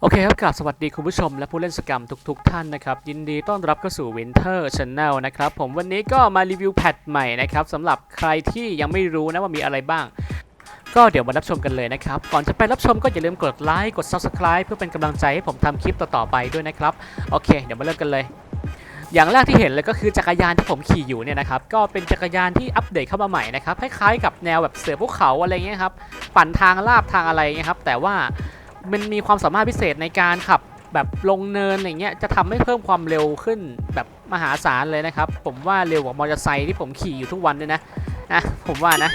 โอเคครับกราบสวัสดีคุณผู้ชมและผู้เล่นสกรรมทุก ๆ ท่านนะครับ ยินดีต้อนรับเข้าสู่ Winter Channel นะครับ ผมวันนี้ก็มารีวิวแพทใหม่นะครับสำหรับใครที่ยังไม่รู้นะว่ามีอะไรบ้าง ก็เดี๋ยวมารับชมกันเลยนะครับ ก่อนจะไปรับชมก็อย่าลืมกดไลค์กด Subscribe เพื่อเป็นกำลังใจให้ผมทำคลิปต่อๆไปด้วยนะครับ โอเค เดี๋ยวมาเริ่มกันเลย อย่างแรกที่เห็นเลยก็คือจักรยานที่ผมขี่อยู่เนี่ยนะครับก็เป็นจักรยานที่อัปเดตเข้ามาใหม่นะครับคล้ายๆกับแนวแบบเสือภูเขาอะไรเงี้ยครับปั่นทางลาบทางอะไรเงี้ยครับแต่ว่า มันมีความสามารถพิเศษในการขับแบบลงเนินอะไรเงี้ยจะทำให้เพิ่มความเร็วขึ้นแบบมหาศาลเลยนะครับ ผมว่าเร็วกว่ามอเตอร์ไซค์ที่ผมขี่อยู่ทุกวันด้วยนะนะผมว่านะ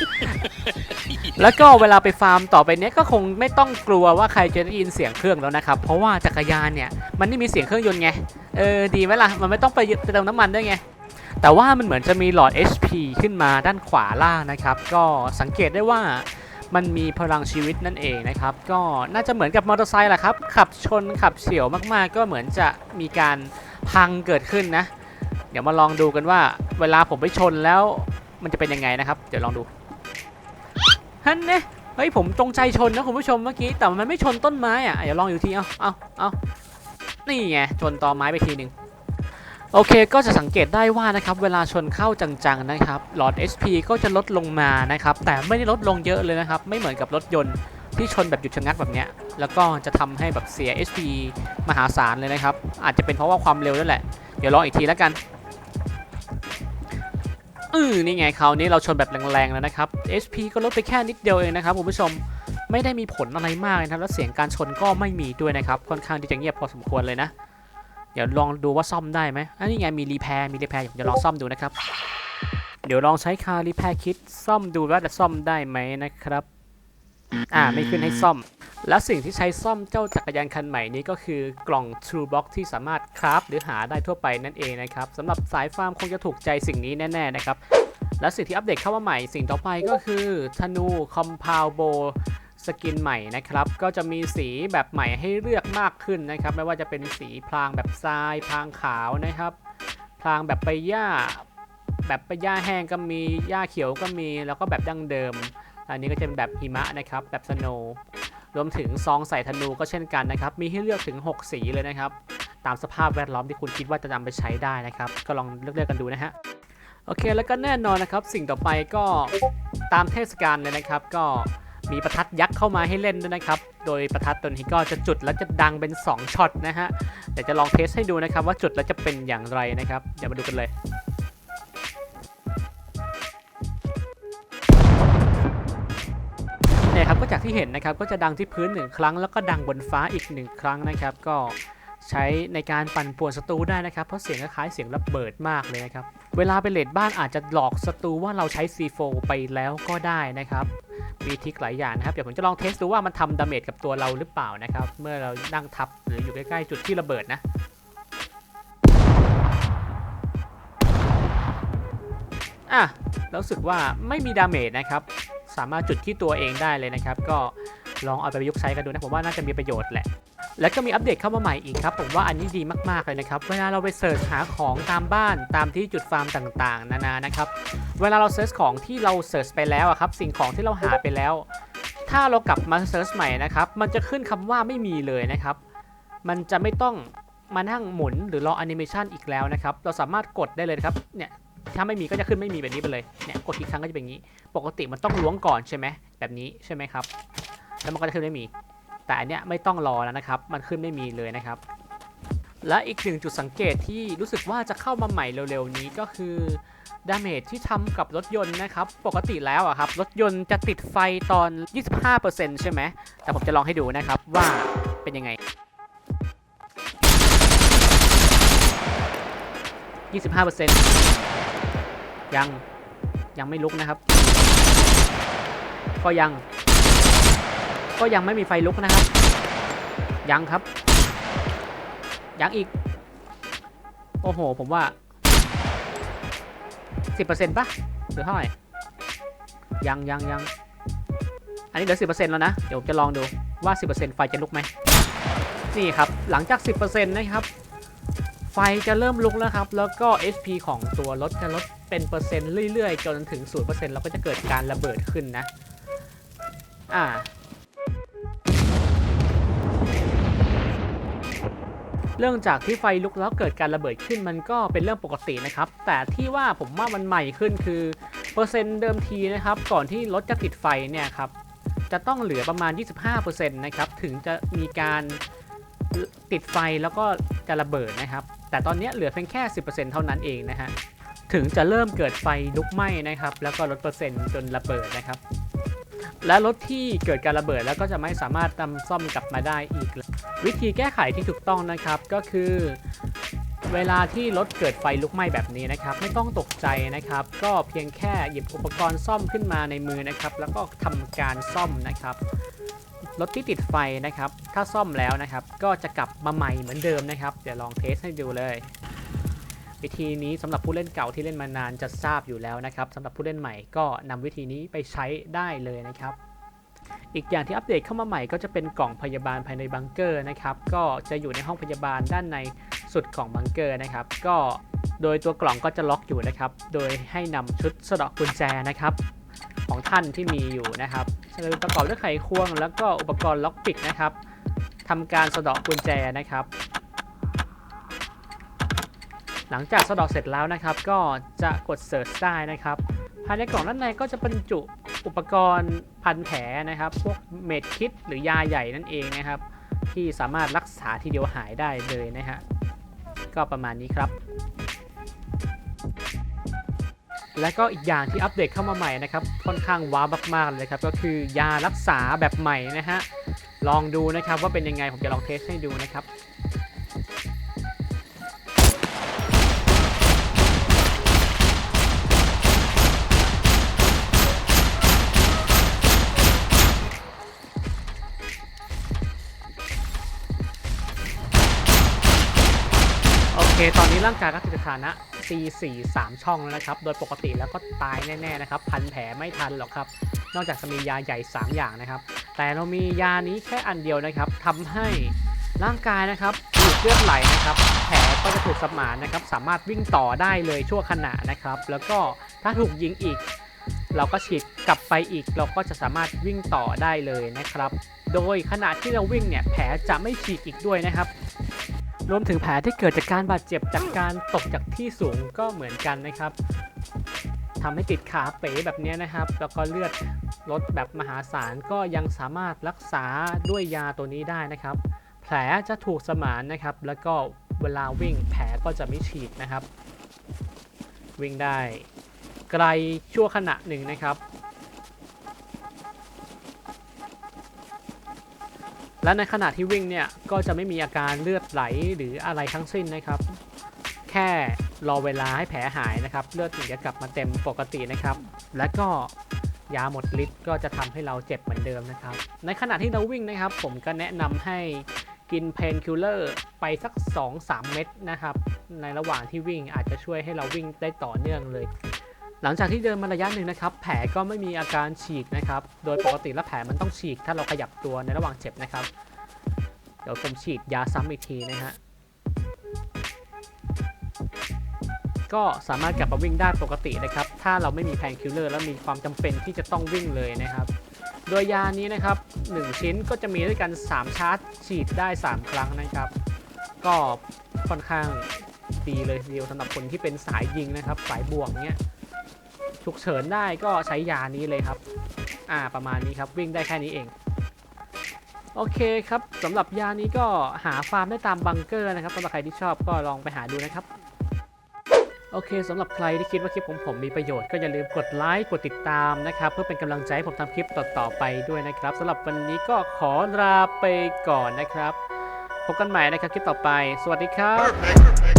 แล้วก็เวลาไปฟาร์มต่อไปเนี้ยก็คงไม่ต้องกลัวว่าใครจะได้ยินเสียงเครื่องแล้วนะครับ เพราะว่าจักรยานเนี่ยมันไม่มีเสียงเครื่องยนต์ไงเออดีไหมล่ะมันไม่ต้องไปยึดไปเติมน้ำมันด้วยไงแต่ว่ามันเหมือนจะมีหลอด HP ขึ้นมาด้านขวาล่างนะครับ ก็สังเกตได้ว่า มันมีพลังชีวิตนั่นเองนะครับ ก็น่าจะเหมือนกับมอเตอร์ไซค์แหละครับ ขับชนขับเฉียวมากๆ ก็เหมือนจะมีการพังเกิดขึ้นนะ เดี๋ยวมาลองดูกันว่าเวลาผมไปชนแล้วมันจะเป็นยังไงนะครับ เดี๋ยวลองดูฮันเน่เฮ้ยผมจงใจชนนะคุณผู้ชมเมื่อกี้แต่มันไม่ชนต้นไม้อะเดี๋ยวลองอยู่ทีเอาเอาเอานี่ไงชนตอไม้ไปทีหนึ่ง โอเคก็จะสังเกตได้ว่านะครับเวลาชนเข้าจังๆนะครับหลอด SP ก็จะลดลงมานะครับแต่ไม่ได้ลดลงเยอะเลยนะครับไม่เหมือนกับรถยนต์ที่ชนแบบหยุดชะงักแบบเนี้ยแล้วก็จะทำให้แบบเสีย SP มหาศาลเลยนะครับอาจจะเป็นเพราะว่าความเร็วนั่นแหละ เดี๋ยวลองอีกทีแล้วกันอือนี่ไงคราวนี้เราชนแบบแรงๆแล้วนะครับ SP ก็ลดไปแค่นิดเดียวเองนะครับคุณผู้ชมไม่ได้มีผลอะไรมากนะครับแล้วเสียงการชนก็ไม่มีด้วยนะครับค่อนข้างที่จะเงียบพอสมควรเลยนะ เดี๋ยวลองดูว่าซ่อมได้ไหมอันนี้ไงมีรีแพร์มีรีแพร์ผมจะลองซ่อมดูนะครับ เดี๋ยวลองใช้คารีแพร์คิดซ่อมดูว่าจะซ่อมได้ไหมนะครับ อ่าไม่ขึ้นให้ซ่อม และสิ่งที่ใช้ซ่อมเจ้าจักรยานคันใหม่นี้ก็คือกล่อง True Box ที่สามารถคราฟหรือหาได้ทั่วไปนั่นเองนะครับสำหรับสายฟาร์มคงจะถูกใจสิ่งนี้แน่ๆนะครับและสิ่งที่อัปเดตเข้ามาใหม่สิ่งต่อไปก็คือธนู Compound Bow สกินใหม่นะครับ ก็จะมีสีแบบใหม่ให้เลือกมากขึ้นนะครับ ไม่ว่าจะเป็นสีพรางแบบทรายพรางขาวนะครับพรางแบบใบหญ้า แบบใบหญ้าแห้งก็มีหญ้าเขียวก็มีแล้วก็แบบดั้งเดิม อันนี้ก็จะเป็นแบบหิมะนะครับ แบบสโนว์รวมถึงซองใส่ธนูก็เช่นกันนะครับ มีให้เลือกถึง 6 สีเลยนะครับ ตามสภาพแวดล้อมที่คุณคิดว่าจะนำไปใช้ได้นะครับ ก็ลองเลือกๆกันดูนะฮะโอเคแล้วก็แน่นอนนะครับ สิ่งต่อไปก็ตามเทศกาลเลยนะครับ ก็ มีประทัดยักษ์เข้ามาให้เล่นด้วยนะครับ โดยประทัดตัวนี้ก็จะจุดแล้วจะดังเป็น 2ช็อตนะฮะ เดี๋ยวจะลองเทสให้ดูนะครับว่าจุดแล้วจะเป็นอย่างไรนะครับ เดี๋ยวมาดูกันเลยเนี่ยครับก็จากที่เห็นนะครับก็จะดังที่พื้นหนึ่งครั้ง แล้วก็ดังบนฟ้าอีกหนึ่งครั้งนะครับ ก็ใช้ในการปั่นป่วนศัตรูได้นะครับ เพราะเสียงคล้ายเสียงระเบิดมากเลยนะครับ เวลาไปเลดบ้านอาจจะหลอกศัตรูว่าเราใช้ C4 ไปแล้วก็ได้นะครับ มีทิกหลายอย่างนะครับ เดี๋ยวผมจะลองเทสดูว่ามันทำดาเมจกับตัวเราหรือเปล่านะครับ เมื่อเรานั่งทับหรืออยู่ใกล้ๆจุดที่ระเบิดนะอะรู้สึกว่าไม่มีดาเมจนะครับ สามารถจุดที่ตัวเองได้เลยนะครับ ก็ ลองเอาไปประยุกต์ใช้กันดูนะผมว่าน่าจะมีประโยชน์แหละ แล้วก็มีอัปเดตเข้ามาใหม่อีกครับ ผมว่าอันนี้ดีมากๆเลยนะครับ เวลาเราไปเสิร์ชหาของตามบ้านตามที่จุดฟาร์มต่างๆ นานานะครับ เวลาเราเสิร์ชของที่เราเสิร์ชไปแล้วครับสิ่งของที่เราหาไปแล้ว ถ้าเรากลับมาเสิร์ชใหม่นะครับมันจะขึ้นคำว่าไม่มีเลยนะครับ มันจะไม่ต้องมานั่งหมุนหรือรอแอนิเมชันอีกแล้วนะครับ เราสามารถกดได้เลยครับ เนี่ย ถ้าไม่มีก็จะขึ้นไม่มีแบบนี้ไปเลย เนี่ย กดอีกครั้งก็จะเป็นอย่างนี้ ปกติมันต้องล้วงก่อนใช่ไหม แบบนี้ใช่ไหมครับ แล้วมันก็จะขึ้นไม่มี แต่อันเนี้ยไม่ต้องรอแล้วนะครับ มันขึ้นไม่มีเลยนะครับ และอีกหนึ่งจุดสังเกตที่รู้สึกว่าจะเข้ามาใหม่เร็วๆนี้ก็คือดาเมจที่ทำกับรถยนต์นะครับ ปกติแล้วอะครับ รถยนต์จะติดไฟตอน 25%ใช่ไหม แต่ผมจะลองให้ดูนะครับว่าเป็นยังไง 25%ยังยังไม่ลุกนะครับ ก็ยัง ก็ยังไม่มีไฟลุกนะครับ ยังครับ ยังอีก โอ้โห ผมว่า 10%ป่ะ หรือเท่าไหร่ ยังยังยัง อันนี้เหลือ 10%แล้วนะ เดี๋ยวผมจะลองดูว่า 10%ไฟจะลุกไหม นี่ครับ หลังจาก 10%นะครับ ไฟจะเริ่มลุกแล้วครับ แล้วก็ SP ของตัวรถจะลดเป็นเปอร์เซ็นต์เรื่อยๆ จนถึง 0%แล้วก็จะเกิดการระเบิดขึ้นนะ อ่า เรื่องจากที่ไฟลุกแล้วเกิดการระเบิดขึ้นมันก็เป็นเรื่องปกตินะครับ แต่ที่ว่าผมว่ามันใหม่ขึ้นคือเปอร์เซ็นต์เดิมทีนะครับ ก่อนที่รถจะติดไฟเนี่ยครับจะต้องเหลือประมาณ 25%นะครับถึงจะมีการติดไฟแล้วก็จะระเบิดนะครับ แต่ตอนนี้เหลือเพียงแค่ 10%เท่านั้นเองนะฮะถึงจะเริ่มเกิดไฟลุกไหม้นะครับ แล้วก็ลดเปอร์เซ็นต์จนระเบิดนะครับ และรถที่เกิดการระเบิดแล้วก็จะไม่สามารถนำซ่อมกลับมาได้อีก วิธีแก้ไขที่ถูกต้องนะครับก็คือ เวลาที่รถเกิดไฟลุกไหม้แบบนี้นะครับ ไม่ต้องตกใจนะครับ ก็เพียงแค่หยิบอุปกรณ์ซ่อมขึ้นมาในมือนะครับ แล้วก็ทำการซ่อมนะครับรถที่ติดไฟนะครับ ถ้าซ่อมแล้วนะครับ ก็จะกลับมาใหม่เหมือนเดิมนะครับ เดี๋ยวลองเทสให้ดูเลย วิธีนี้สำหรับผู้เล่นเก่าที่เล่นมานานจะทราบอยู่แล้วนะครับสำหรับผู้เล่นใหม่ก็นำวิธีนี้ไปใช้ได้เลยนะครับ อีกอย่างที่อัปเดตเข้ามาใหม่ก็จะเป็นกล่องพยาบาลภายในบังเกอร์นะครับ ก็จะอยู่ในห้องพยาบาลด้านในสุดของบังเกอร์นะครับ ก็โดยตัวกล่องก็จะล็อกอยู่นะครับ โดยให้นำชุดสะดอกกุญแจนะครับของท่านที่มีอยู่นะครับประกอบด้วยไขควง แล้วก็อุปกรณ์ล็อกปิดนะครับทำการสะดอกกุญแจนะครับ หลังจากสะดอกเสร็จแล้วนะครับ ก็จะกดเสิร์ชได้นะครับ ภายในกล่องด้านในก็จะบรรจุอุปกรณ์พันแผลนะครับ พวกเม็ดคิดหรือยาใหญ่นั่นเองนะครับ ที่สามารถรักษาทีเดียวหายได้เลยนะฮะก็ประมาณนี้ครับ และก็อีกอย่างที่อัปเดตเข้ามาใหม่นะครับ ค่อนข้างว้าวมากๆเลยครับก็คือยารักษาแบบใหม่นะฮะลองดูนะครับว่าเป็นยังไงผมจะลองเทสให้ดูนะครับ ตอนนี้ร่างกายก็ติดสถานะ C4 3 ช่องแล้วนะครับ โดยปกติแล้วก็ตายแน่ๆนะครับ พันแผลไม่ทันหรอกครับ นอกจากจะมียาใหญ่ 3 อย่างนะครับ แต่เรามียานี้แค่อันเดียวนะครับทำให้ร่างกายนะครับถูกเลือดไหลนะครับ แผลก็จะถูกสมานนะครับ สามารถวิ่งต่อได้เลยชั่วขณะนะครับ แล้วก็ถ้าถูกยิงอีก เราก็ฉีดกลับไปอีก เราก็จะสามารถวิ่งต่อได้เลยนะครับ โดยขณะที่เราวิ่งเนี่ยแผลจะไม่ฉีกอีกด้วยนะครับ รวมถึงแผลที่เกิดจากการบาดเจ็บจากการตกจากที่สูงก็เหมือนกันนะครับทำให้ติดขาเป๋แบบนี้นะครับ แล้วก็เลือดลดแบบมหาศาลก็ยังสามารถรักษาด้วยยาตัวนี้ได้นะครับ แผลจะถูกสมานนะครับ แล้วก็เวลาวิ่งแผลก็จะไม่ฉีกนะครับ วิ่งได้ไกลชั่วขณะหนึ่งนะครับ และในขณะที่วิ่งเนี่ยก็จะไม่มีอาการเลือดไหลหรืออะไรทั้งสิ้นนะครับ แค่รอเวลาให้แผลหายนะครับ เลือดถึงจะกลับมาเต็มปกตินะครับ และก็ยาหมดฤทธิ์ก็จะทำให้เราเจ็บเหมือนเดิมนะครับ ในขณะที่เราวิ่งนะครับ ผมก็แนะนำให้กินเพนคิลเลอร์ไปสัก 2-3 เม็ดนะครับ ในระหว่างที่วิ่งอาจจะช่วยให้เราวิ่งได้ต่อเนื่องเลย หลังจากที่เดินมาระยะหนึ่งนะครับแผลก็ไม่มีอาการฉีกนะครับ โดยปกติแล้วแผลมันต้องฉีก ถ้าเราขยับตัวในระหว่างเจ็บนะครับ เดี๋ยวผมฉีดยาซ้ำอีกทีนะฮะก็สามารถกลับมาวิ่งได้ปกตินะครับ ถ้าเราไม่มีแพนคิลเลอร์แล้วมีความจำเป็นที่จะต้องวิ่งเลยนะครับ โดยยานี้นะครับ 1 ชิ้นก็จะมีด้วยกัน 3 ชาร์จฉีดได้ 3 ครั้งนะครับ ก็ค่อนข้างดีเลยทีเดียวสำหรับคนที่เป็นสายยิงนะครับ สายบวกเนี้ย ฉุกเฉินได้ก็ใช้ยานี้เลยครับ อ่าประมาณนี้ครับวิ่งได้แค่นี้เอง โอเคครับสำหรับยานี้ก็หาฟาร์มได้ตามบังเกอร์นะครับสำหรับใครที่ชอบก็ลองไปหาดูนะครับโอเคสำหรับใครที่คิดว่าคลิปของผมมีประโยชน์ก็อย่าลืมกดไลค์กดติดตามนะครับ เพื่อเป็นกำลังใจให้ผมทำคลิปต่อๆไปด้วยนะครับสำหรับวันนี้ก็ขอลาไปก่อนนะครับ พบกันใหม่นะครับคลิปต่อไป สวัสดีครับ Perfect.